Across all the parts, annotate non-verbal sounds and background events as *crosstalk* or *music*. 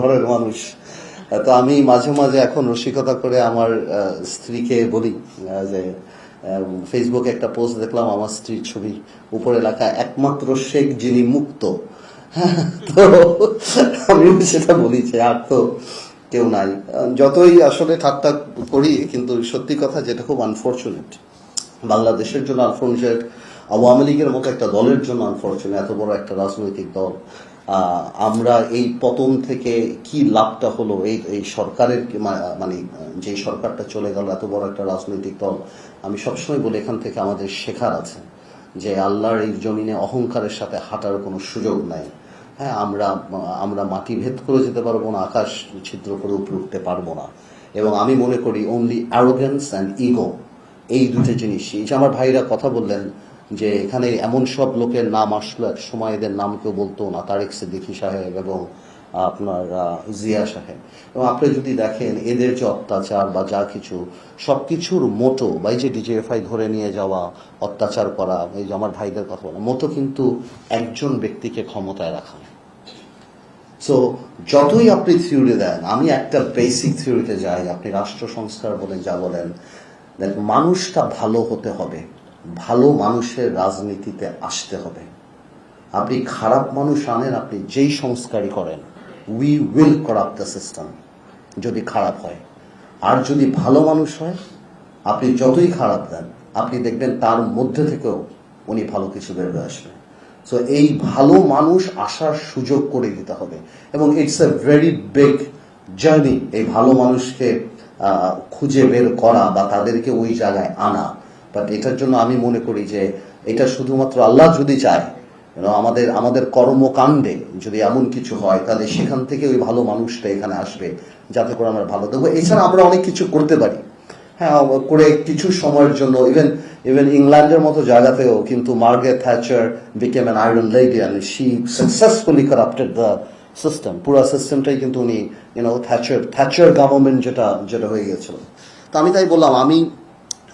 ঘরের মানুষ। তো আমি মাঝে মাঝে এখন রসিকতা করে আমার স্ত্রীকে বলি যে ফেসবুকে একটা পোস্ট দেখলাম আমার স্ত্রীর ছবি। উপরে লেখা একমাত্র শেখ যিনি মুক্ত। হ্যাঁ, তো আমি সেটা বলি যে আর তো কেউ নাই। যতই আসলে ঠাট্টা করি কিন্তু সত্যি কথা যেটা খুব আনফর্চুনেট বাংলাদেশের জন্য আনফর্চুনেট আওয়ামী লীগের মতো একটা দলের জন্য আনফর্চুনেট এত বড় একটা রাজনৈতিক দল। আমরা এই পতন থেকে কি লাভটা হলো? এই এই সরকারের মানে যে সরকারটা চলে গেল, এত বড় একটা রাজনৈতিক দল, আমি সবসময় বলি এখান থেকে আমাদের শেখার আছে যে আল্লাহর এই জমিনে অহংকারের সাথে হাঁটার কোনো সুযোগ নাই। হ্যাঁ আমরা আমরা মাটি ভেদ করে যেতে পারব না, আকাশ ছিদ্র করে উপরে উঠতে পারব না। এবং আমি মনে করি অনলি অ্যারোগেন্স অ্যান্ড ইগো এই দুটো জিনিস এই যে আমার ভাইরা কথা বললেন যে এখানে এমন সব লোকের নাম আসলো, এক সময় এদের নাম কেউ বলতো না, তারেক সিদ্দিকী সাহেব এবং আপনার জিয়া সাহেব। এবং আপনি যদি দেখেন, এদের যে অত্যাচার বা যা কিছু, সবকিছুর মোটো বা এই যে ডিজিএফআই ধরে নিয়ে যাওয়া, অত্যাচার করা এই যে আমার ভাইদের কথা বলা মোটো কিন্তু একজন ব্যক্তিকে ক্ষমতায় রাখা সো যতই আপনি থিওরি দেন, আমি একটা বেসিক থিওরিতে যাই, আপনি রাষ্ট্র সংস্কার বলেন যা বলেন, দেখ, মানুষটা ভালো হতে হবে। ভালো মানুষের রাজনীতিতে আসতে হবে। আপনি খারাপ মানুষ আনেন, আপনি যেই সংস্কারই করেন we will corrupt the system যদি খারাপ হয়। আর যদি ভালো মানুষ হয়, আপনি যতই খারাপ দেন, আপনি দেখবেন তার মধ্যে থেকেও উনি ভালো কিছু বের হয়ে আসবে। সো এই ভালো মানুষ আসার সুযোগ করে দিতে হবে। এবং it's a very big journey এই ভালো মানুষকে খুঁজে বের করা বা তাদেরকে ওই জায়গায় আনা। বাট এটার জন্য আমি মনে করি যে এটা শুধুমাত্র আল্লাহ যদি চায় আমাদের আমাদের কর্মকাণ্ডে যদি এমন কিছু হয়, তাহলে সেখান থেকে ওই ভালো মানুষটা এখানে আসবে, যাতে করে আমরা ভালো দেবো এছাড়া আমরা অনেক কিছু করতে পারি। হ্যাঁ করে কিছু সময়ের জন্য ইভেন ইভেন ইংল্যান্ডের মতো জায়গাতেও কিন্তু Margaret Thatcher became an iron lady and she successfully corrupted the system পুরো সিস্টেমটাই কিন্তু উনি ইউনো থ্যাচার থ্যাচার গভর্নমেন্ট যেটা যেটা হয়ে গেছিল। তো আমি তাই বললাম, আমি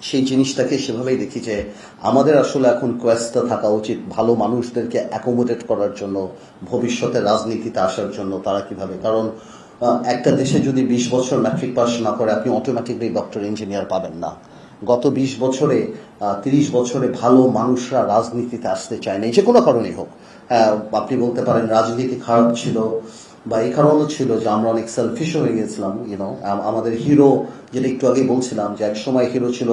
সেই জিনিসটাকে সেভাবেই দেখি যে আমাদের আসলে এখন কোয়েস্টটা থাকা উচিত ভালো মানুষদেরকে অ্যাকোমোডেট করার জন্য ভবিষ্যতে রাজনীতিতে আসার জন্য তারা কীভাবে। কারণ একটা দেশে যদি বিশ বছর ম্যাট্রিক পাস না করে আপনি অটোমেটিকলি ডক্টর ইঞ্জিনিয়ার পাবেন না। গত বিশ বছরে তিরিশ বছরে ভালো মানুষরা রাজনীতিতে আসতে চায় না। যে কোনো কারণেই হোক। হ্যাঁ, আপনি বলতে পারেন রাজনীতি খারাপ ছিল বা এই কারণও ছিল যে আমরা অনেক সেলফিশ হয়ে গেছিলাম ইউনো আমাদের হিরো যেটা একটু আগে বলছিলাম যে এক সময় হিরো ছিল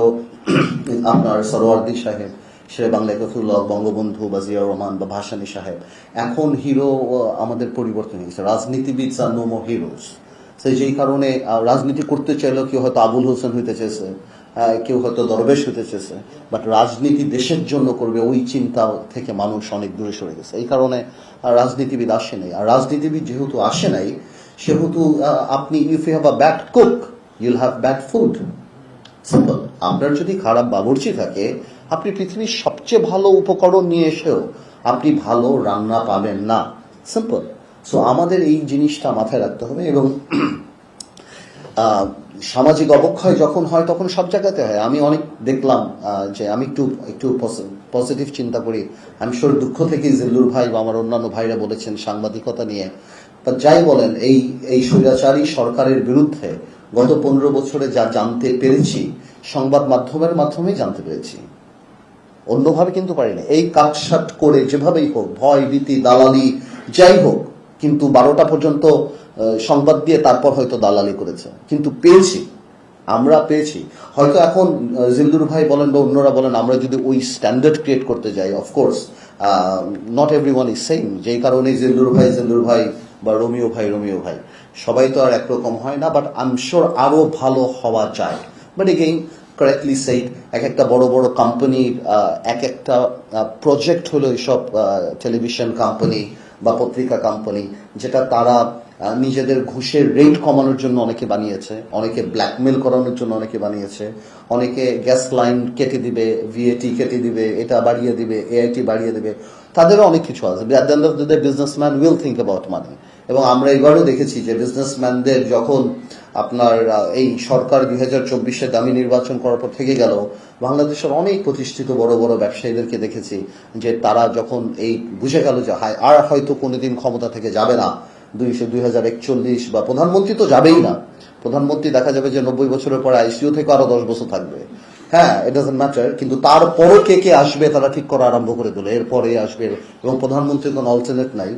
*clears throat* আপনার সরোয়ার্দি সাহেব শেরে বাংলা কফুল্লাহ বঙ্গবন্ধু বা জিয়া রহমান বা ভাসানী সাহেব। এখন হিরো আমাদের পরিবর্তন হয়ে গেছে। রাজনীতিবিদ আর নো মোর হিরোজ সেই, যেই কারণে রাজনীতি করতে চাইলেও কেউ হয়তো আবুল হোসেন হইতে চেয়েছে কেউ হয়তো দরবেশ হতে চেয়েছে বাট রাজনীতি দেশের জন্য করবে, ওই চিন্তা থেকে মানুষ অনেক দূরে সরে গেছে। এই কারণে রাজনীতিবিদ আসে নাই। আর রাজনীতিবিদ যেহেতু আসে নাই, সেহেতু আপনি if you have a bad cook you'll have bad food simple আপনার যদি খারাপ বাবুর্চি থাকে, আপনি পৃথিবীর সবচেয়ে ভালো উপকরণ নিয়ে এসেও আপনি ভালো রান্না পাবেন না। সিম্পল সো আমাদের এই জিনিসটা মাথায় রাখতে হবে এবং *clears throat* সামাজিক অবক্ষয় যখন হয়, তখন সব জায়গাতে হয়। আমি অনেক দেখলাম যে আমি একটু একটু পজিটিভ চিন্তা করি। আমি শিওর দুঃখ থেকে জিল্লুর ভাই বা আমার অন্যান্য ভাইরা বলেছেন সাংবাদিকতা নিয়ে। বা যাই বলেন, এই এই স্বৈরাচারী সরকারের বিরুদ্ধে গত পনেরো বছরে যা জানতে পেরেছি, সংবাদ মাধ্যমের মাধ্যমেই জানতে পেরেছি। অন্যভাবে কিন্তু পারি না। এই কাটসাট করে যেভাবেই হোক, ভয়, ভীতি, দালালি, যাই হোক, কিন্তু বারোটা পর্যন্ত সংবাদ দিয়ে তারপর হয়তো দালালি করেছে। কিন্তু পেয়েছি। আমরা পেয়েছি। হয়তো এখন জিল্লুর ভাই বলেন বা অন্যরা বলেন, আমরা যদি ওই স্ট্যান্ডার্ড ক্রিয়েট করতে যাই of course not every one is same যেই কারণে জিল্লুর ভাই জিল্লুর ভাই বা রোমিও ভাই রোমিও ভাই। সবাই তো আর একরকম হয় না বাট আই শিওর আরও ভালো হওয়া যায়। বাট এগেইন কারেক্টলি সেইড এক একটা বড় বড় কোম্পানির এক একটা প্রজেক্ট হলো এইসব টেলিভিশন কোম্পানি বা পত্রিকা কোম্পানি যেটা তারা নিজেদের ঘুষের রেট কমানোর জন্য অনেকে বানিয়েছে, অনেকে ব্ল্যাকমেল করানোর জন্য অনেকে বানিয়েছে, অনেকে গ্যাস লাইন কেটে দিবে ভিএটি কেটে দিবে, এটা বাড়িয়ে দিবে এআইটি বাড়িয়ে দিবে, তাদেরও অনেক কিছু আছে। Businessman will think about money এবং আমরা এবারও দেখেছি যে বিজনেসম্যানদের যখন আপনার এই সরকার দুই হাজার চব্বিশে দামি নির্বাচন করার পর থেকে গেল, বাংলাদেশের অনেক প্রতিষ্ঠিত বড় বড় ব্যবসায়ীদেরকে দেখেছি যে তারা যখন এই বুঝে গেল যে আর হয়তো কোনোদিন ক্ষমতা থেকে যাবে না দুইশো দুই হাজার একচল্লিশ বা প্রধানমন্ত্রী তো যাবেই না। প্রধানমন্ত্রী দেখা যাবে যে নব্বই বছরের পরে আইসিইউ থেকে আরও দশ বছর থাকবে। হ্যাঁ ইট ডাজন্ট ম্যাটার কিন্তু তারপরও কে কে আসবে তারা ঠিক করা আরম্ভ করে দিল। এরপরে আসবে এবং প্রধানমন্ত্রীর কোনো অল্টারনেট নাই।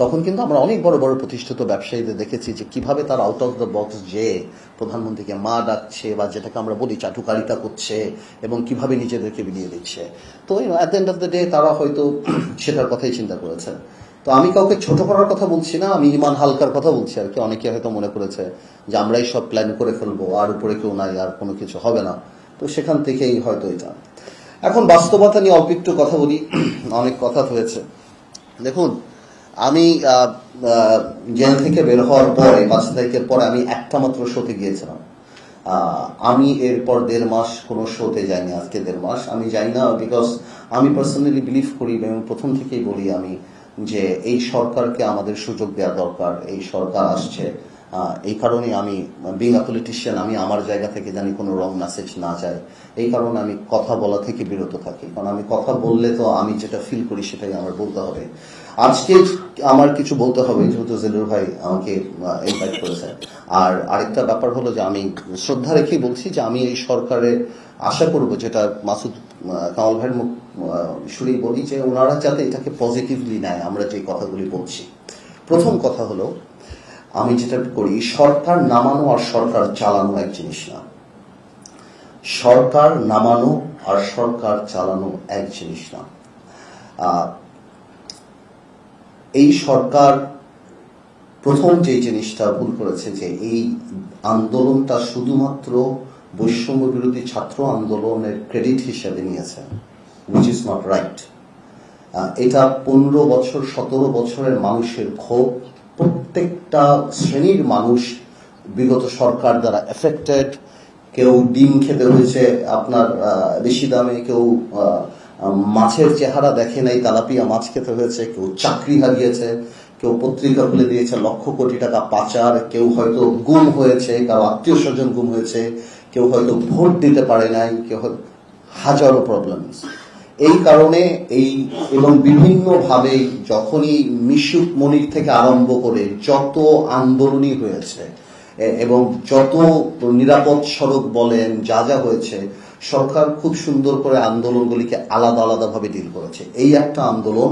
তখন কিন্তু আমরা অনেক বড় বড় প্রতিষ্ঠিত ব্যবসায়ীদের দেখেছি যে কীভাবে তার আউট অফ দ্য বক্স যে প্রধানমন্ত্রীকে মা ডাকছে বা যেটাকে আমরা বলি চাটুকারিতা করছে এবং কীভাবে নিজেদেরকে বিলিয়ে দিচ্ছে। তো at the end of the day তারা হয়তো *clears throat* সেটার কথাই চিন্তা করেছে তো আমি কাউকে ছোট করার কথা বলছি না, আমি ইমান হালকার কথা বলছি আর কি। অনেকে হয়তো মনে করেছে যে আমরাই সব প্ল্যান করে ফেলব, আর উপরে কেউ নাই, আর কোনো কিছু হবে না। তো সেখান থেকেই হয়তো এটা। এখন বাস্তবতা নিয়ে অল্প একটু কথা বলি। *clears throat* অনেক কথা হয়েছে। দেখুন, আমি জেল থেকে বের হওয়ার পরে, পাঁচ তারিখের পরে আমি একটা মাত্র শোতে গিয়েছিলাম। আমি এরপর দেড় মাস কোনো শোতে যাইনি, আজকে দেড় মাস। আমি যাই না বিকজ আমি পার্সোনালি বিলিভ করি, এবং প্রথম থেকেই বলি আমি যে এই সরকারকে আমাদের সুযোগ দেওয়া দরকার, এই সরকার আসছে। এই কারণে আমি বিং আ পলিটিশিয়ান আমি আমার জায়গা থেকে জানি কোনো রং মেসেজ না যায়। এই কারণে আমি কথা বলা থেকে বিরত থাকি। কারণ আমি কথা বললে তো আমি যেটা ফিল করি সেটাই আমার বলতে হবে। আজকে আমার কিছু বলতে হবে, যেহেতু জেলুর ভাই আমাকে ইনভাইট করেছে আর আরেকটা ব্যাপার হলো যে আমি শ্রদ্ধা রেখেই বলছি যে আমি এই সরকারে আশা করব যেটা মাসুদ কামাল ভাইয়ের মুখ শুনেই বলি যে ওনারা যাতে এটাকে পজিটিভলি নেয়, আমরা যে কথাগুলি বলছি। প্রথম কথা হলো, আমি যেটা করি, সরকার নামানো আর সরকার চালানো এক জিনিস না। সরকার নামানো আর সরকার চালানো এক জিনিস না। এই সরকার প্রথম যে জিনিসটা ভুল করেছে, যে এই আন্দোলনটা শুধুমাত্র বৈষম্য বিরোধী ছাত্র আন্দোলনের ক্রেডিট হিসেবে নিয়েছে উইচ ইজ নট রাইট এটা পনেরো বছর, সতেরো বছরের মানুষের ক্ষোভ। প্রত্যেকটা শ্রেণির মানুষ বিগত সরকার দ্বারা এফেক্টেড কেউ ডিম খেতে হয়েছে, আপনার বেশি দামে, কেউ মাছের চেহারা দেখে নাই, তালাপিয়া মাছ খেতে হয়েছে, কেউ চাকরি হারিয়েছে, কেউ পত্রিকা খুলে দিয়েছে লক্ষ কোটি টাকা পাচার, কেউ হয়তো গুম হয়েছে, কারও আত্মীয় স্বজন গুম হয়েছে। কেউ হয়তো ভোট দিতে পারে নাই, কেউ হাজারো প্রবলেমস এই কারণে এই এবং বিভিন্ন ভাবে যখনই মিশুক মনির থেকে আরম্ভ করে যত আন্দোলনই হয়েছে এবং যত নিরাপদ সড়ক বলেন, যা যা হয়েছে, সরকার খুব সুন্দর করে আন্দোলনগুলিকে আলাদা আলাদাভাবে ডিল করেছে। এই একটা আন্দোলন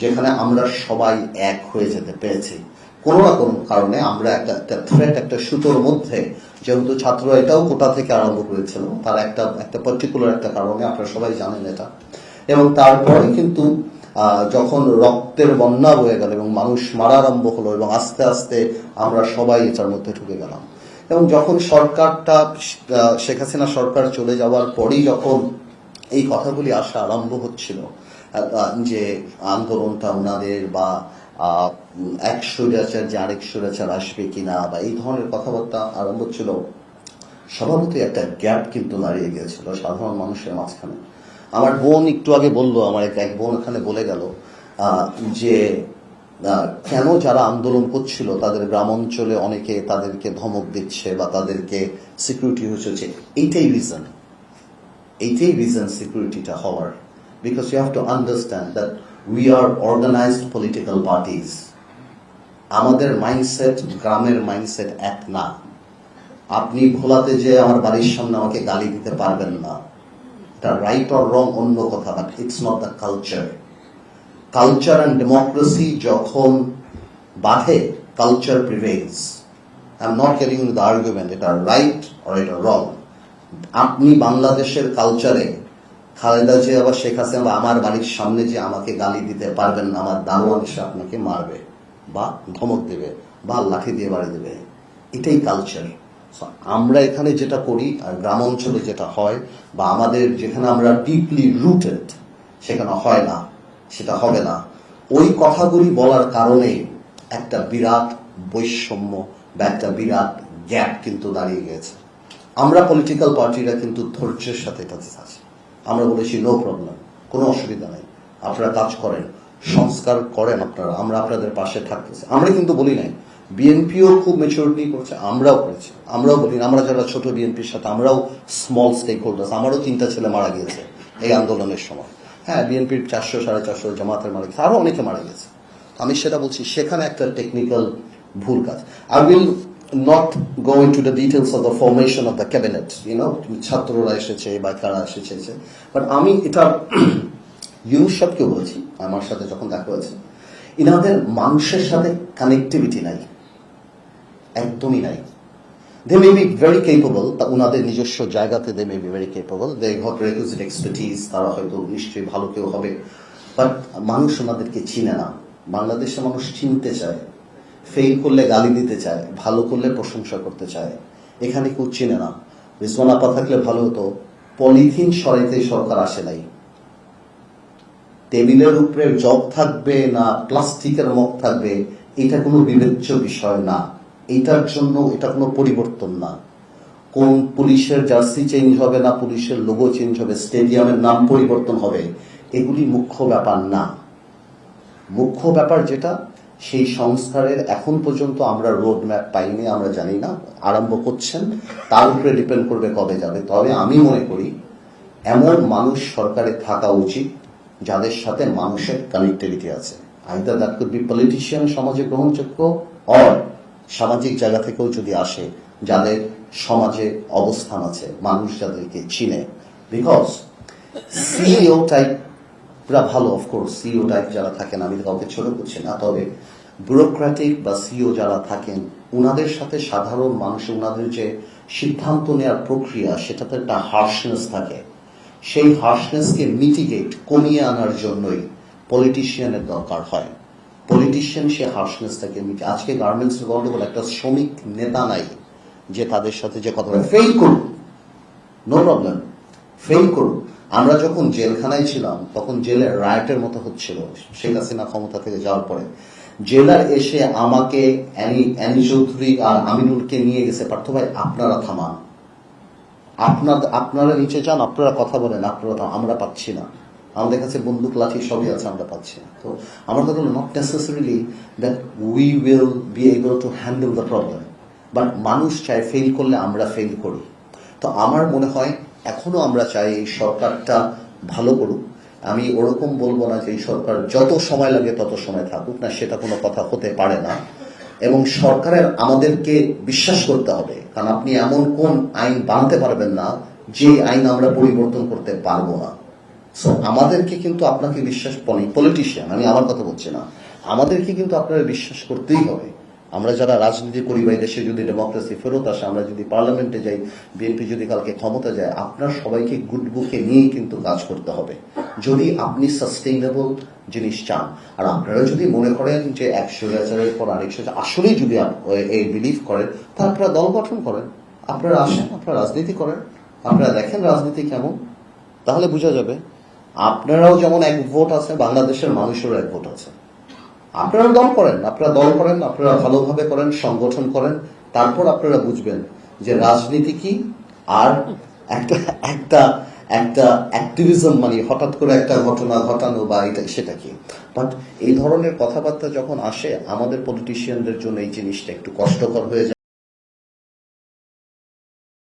যেখানে আমরা সবাই এক হয়ে যেতে পেরেছি। কোনো না কোনো কারণে আমরা একটা একটা থ্রেট একটা সুতোর মধ্যে, যেহেতু ছাত্র এটাও কোটা থেকে আরম্ভ করেছিল, তার একটা একটা পার্টিকুলার একটা কারণে আপনারা সবাই জানেন এটা। এবং তারপরে কিন্তু যখন রক্তের বন্যা বয়ে গেল এবং মানুষ মারা আরম্ভ হলো এবং আস্তে আস্তে আমরা সবাই এটার মধ্যে ঢুকে গেলাম। এবং যখন সরকারটা শেখ হাসিনা সরকার চলে যাওয়ার পরেই যখন এই কথাগুলি আসা আরম্ভ হচ্ছিল যে আন্দোলনটা ওনাদের বা এক স্বৈরাচার যে আরেক স্বৈরাচার আসবে কিনা বা এই ধরনের কথাবার্তা আরম্ভ ছিল স্বভাবতই একটা গ্যাপ কিন্তু দাঁড়িয়ে গিয়েছিল সাধারণ মানুষের মাঝখানে। আমার বোন একটু আগে বলল, আমার এক বোন এখানে বলে গেল যে কেন যারা আন্দোলন করছিল তাদের গ্রাম অঞ্চলে অনেকে তাদেরকে ধমক দিচ্ছে বা তাদেরকে সিকিউরিটি হচ্ছে এইটাই রিজন এইটাই রিজন সিকিউরিটিটা হওয়ার। Because you have to understand that we are organised political parties আমাদের মাইন্ডসেট গ্রামের মাইন্ডসেট এক না। আপনি ভোলাতে যে আমার বাড়ির সামনে আমাকে গালি দিতে পারবেন না। এটা রাইট অর রং অন্য কথা but it's not the culture culture and democracy যখন বাধে culture prevails I am not getting the argument এটা রাইট অর এটা রং আপনি বাংলাদেশের কালচারে খালেদা জিয়া আবার শেখ হাসিনা আমার বাড়ির সামনে যে আমাকে গালি দিতে পারবেন না, আমার দারোয়ান এসে আপনাকে মারবে বা ধমক দেবে বা লাঠি দিয়ে বাড়ি দেবে। এটাই কালচার আমরা এখানে যেটা করি আর গ্রাম অঞ্চলে যেটা হয় বা আমাদের যেখানে আমরা ডিপলি রুটেড সেখানে হয় না, সেটা হবে না। ওই কথাগুলি বলার কারণে একটা বিরাট বৈষম্য বা একটা বিরাট গ্যাপ কিন্তু দাঁড়িয়ে গেছে। আমরা পলিটিক্যাল পার্টিরা কিন্তু ধৈর্যের সাথে এটাতে আছি। আমরা বলেছি নো প্রবলেম কোনো অসুবিধা নাই। আপনারা কাজ করেন, সংস্কার করেন আপনারা, আমরা আপনাদের পাশে থাকতেছি। আমরা কিন্তু বলি নাই, বিএনপিও খুব মেচুরিটি করছে, আমরাও করেছি। আমরাও বলি আমরা যারা ছোট বিএনপির সাথে, আমরাও স্মল স্টেক হোল্ডার্স আমারও তিনটা ছেলে মারা গিয়েছে এই আন্দোলনের সময়। হ্যাঁ বিএনপির চারশো, সাড়ে চারশো জামাতের মারা গেছে আরও অনেকে মারা গেছে আমি সেটা বলছি, সেখানে একটা টেকনিক্যাল ভুল কাজ। I will not go into the the details of the formation of the cabinet you know ছাত্ররা এসেছে বা কারা এসেছে বাট আমি এটা *clears throat* ইউনুস বলেছি, আমার সাথে যখন দেখা হয়েছে ইনাদের মানুষের সাথে কানেক্টিভিটি নাই। একদমই নাই। They may be very capable তা ওনাদের নিজস্ব জায়গাতে they may be very capable they got requisite expertise তারা হয়তো নিশ্চয়ই ভালো কেউ হবে। বাট মানুষ ওনাদেরকে চিনে না। বাংলাদেশের মানুষ চিনতে চায়। ফেল করলে গালি দিতে চায়, ভালো করলে প্রশংসা করতে চায়। এখানে কেউ চিনে না। রিজওয়ান আপা থাকলে ভালো হতো। পলিথিন সরাইতে সরকার আসে নাই। টেবিলের উপরে জগ থাকবে না, প্লাস্টিকের মগ থাকবে, এটা কোনো বিবেচ্য বিষয় না। এটার জন্য এটা কোনো পরিবর্তন না। কোন পুলিশের জার্সি চেঞ্জ হবে না, পুলিশের লোগো চেঞ্জ হবে, স্টেডিয়ামের নাম পরিবর্তন হবে, এগুলি মুখ্য ব্যাপার না। মুখ্য ব্যাপার যেটা সেই সংস্কারের এখন পর্যন্ত আমরা রোড ম্যাপ পাইনি, আমরা জানি না, আরম্ভ করছেন, তার উপরে ডিপেন্ড করবে কবে যাবে। তবে আমি মনে করি, এমন মানুষ সরকারে থাকা উচিত, যাদের সাথে মানুষের কানেক্টিভিটি আছে। Either that could be politician সমাজে গ্রহণযোগ্য অর সামাজিক জায়গা থেকেও যদি আসে, যাদের সমাজে অবস্থান আছে, মানুষ যাদেরকে চিনে। বিকজ সিইও টাইপ পুরা ভালো অফকোর্স সিইও টাইপ যারা থাকেন, আমি কাউকে ছোট করছি না, তবে ব্যুরোক্রেটিক বা সিও যারা থাকেন ওনাদের সাথে সাধারণ মানুষ ওনাদের যে সিদ্ধান্ত নেওয়ার প্রক্রিয়া, সেটাতে একটা হার্শনেস থাকে। সেই হার্শনেসকে মিটিগেট কমিয়ে আনার জন্যই পলিটিশিয়ানের দরকার হয়। পলিটিশিয়ান সে হার্শনেসটাকে মিটে আজকে গার্মেন্টস গন্ডগোল, একটা শ্রমিক নেতা নাই, যে তাদের সাথে যে কথা ফেল করুন নো প্রবলেম ফেল করুন। আমরা যখন জেলখানায় ছিলাম, তখন জেলে রায়টের মতো হচ্ছিল। শেখ হাসিনা ক্ষমতা থেকে যাওয়ার পরে। জেলার এসে আমাকে, অ্যানি চৌধুরী আর আমিনুলকে নিয়ে গেছে। পার্থ ভাই, আপনারা থামান। আপনার, আপনারা নিচে যান, আপনারা কথা বলেন, আপনারা। আমরা পাচ্ছি না। আমাদের কাছে বন্দুক, লাঠি সবই আছে, আমরা পাচ্ছি না। তো আমার কথা not necessarily that we will be able to handle the problem but মানুষ চায় ফেল করলে আমরা ফেল করি। তো আমার মনে হয় এখনও আমরা চাই এই সরকারটা ভালো করুক। আমি ওরকম বলব না যে এই সরকার যত সময় লাগে তত সময় থাকুক না, সেটা কোনো কথা হতে পারে না। এবং সরকারের আমাদেরকে বিশ্বাস করতে হবে, কারণ আপনি এমন কোন আইন বানতে পারবেন না, যে আইন আমরা পরিবর্তন করতে পারব না। সো আমাদেরকে কিন্তু আপনাকে বিশ্বাস পলিটিশিয়ান আমি আমার কথা বলছি না, আমাদেরকে কিন্তু আপনারা বিশ্বাস করতেই হবে। আমরা যারা রাজনীতি করি বা দেশে যদি ডেমোক্রেসি ফেরত আসে, আমরা যদি পার্লামেন্টে যাই বিএনপি যদি কালকে ক্ষমতা যায়, আপনার সবাইকে গুড বুকে নিয়েই কিন্তু কাজ করতে হবে। যদি আপনি সাস্টেইনেবল জিনিস চান, আর আপনারা যদি মনে করেন যে একশো হাজারের পর আরেকশো আসলেই যদি এই বিলিভ করেন, তা আপনারা দল গঠন করেন, আপনারা আসেন, আপনারা রাজনীতি করেন, আপনারা দেখেন রাজনীতি কেমন, তাহলে বোঝা যাবে, আপনারাও যেমন এক ভোট আছে, বাংলাদেশের মানুষেরও এক ভোট আছে। আপনারা দল করেন, আপনারা দল করেন, আপনারা ভালোভাবে করেন, সংগঠন করেন, তারপর আপনারা বুঝবেন যে রাজনীতি কি আর একটা একটা একটা অ্যাক্টিভিজম মানে হঠাৎ করে একটা ঘটনা ঘটানো বা এটা, সেটা কি? বাট এই ধরনের কথাবার্তা যখন আসে, আমাদের পলিটিশিয়ানদের জন্য এই জিনিসটা একটু কষ্টকর হয়ে যায়।